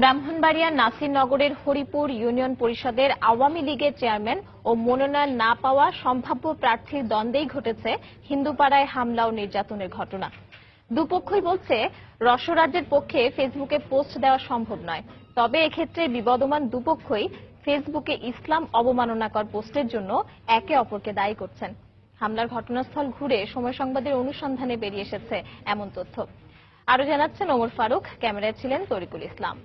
ব্রাহ্মণবাড়িয়ার নাসিরনগরের হরিপুর ইউনিয়ন পরিষদের আওয়ামী লীগের চেয়ারম্যান ও মনোনয়ন না পাওয়া সম্ভাব্য প্রার্থীর দ্বন্দ্বেই ঘটেছে হিন্দুপাড়ায় হামলা ও নির্যাতনের ঘটনা। দুপক্ষই বলছে, রসরাজ্যের পক্ষে ফেসবুকে পোস্ট দেওয়া সম্ভব নয়। তবে এক্ষেত্রে বিবদমান দুপক্ষই ফেসবুকে ইসলাম অবমাননাকর পোস্টের জন্য একে অপরকে দায়ী করছেন। হামলার ঘটনাস্থল ঘুরে সময় সংবাদের অনুসন্ধানে বেরিয়ে এসেছে এমন তথ্য। আরও জানাচ্ছেন ওমর ফারুক, ক্যামেরায় ছিলেন তরিকুল ইসলাম।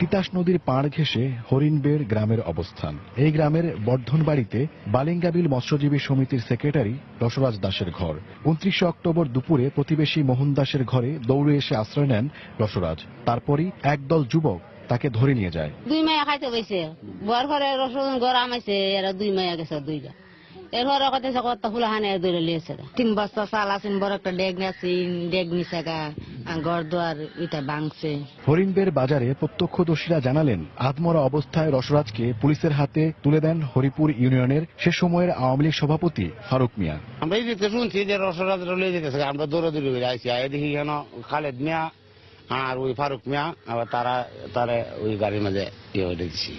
তিতাস নদীর পাড় ঘেঁষে হরিণবেড় গ্রামের অবস্থান। এই গ্রামের বর্ধনবাড়িতে বালিঙ্গাবিল মৎস্যজীবী সমিতির সেক্রেটারি রসরাজ দাসের ঘর। উনত্রিশে অক্টোবর দুপুরে প্রতিবেশী মোহন দাসের ঘরে দৌড়ে এসে আশ্রয় নেন রসরাজ। তারপরই একদল যুবক তাকে ধরে নিয়ে যায়। দুই মায়া খাইতে বইছে বর ঘরে রসুন গরম আইছে এরা দুই মায়া গেছে দুইটা। এরপরে কথা কত ফুলা হানে দৌড়ে লিয়েছে। তিন বস্তা চাল আছেন বড় একটা ডেগ ডেগ নিছে গা ঘর দুয়ার এটা ভাঙছে। হরিণবেড় বাজারে প্রত্যক্ষদর্শীরা জানালেন আধমরা অবস্থায় রসরাজকে পুলিশের হাতে তুলে দেন হরিপুর ইউনিয়নের সে সময়ের আওয়ামী লীগ সভাপতি ফারুক মিয়া। আমরা এই যেতে শুনছি যে রসরাজ রলে যেতেছে আমরা দৌড়াদৌড়ি করে আইসি আই দেখি কেন খালেদ মিয়া আর ওই ফারুক মিয়া আবার তারা তারা ওই গাড়ির মাঝে ইয়ে হয়ে দিচ্ছি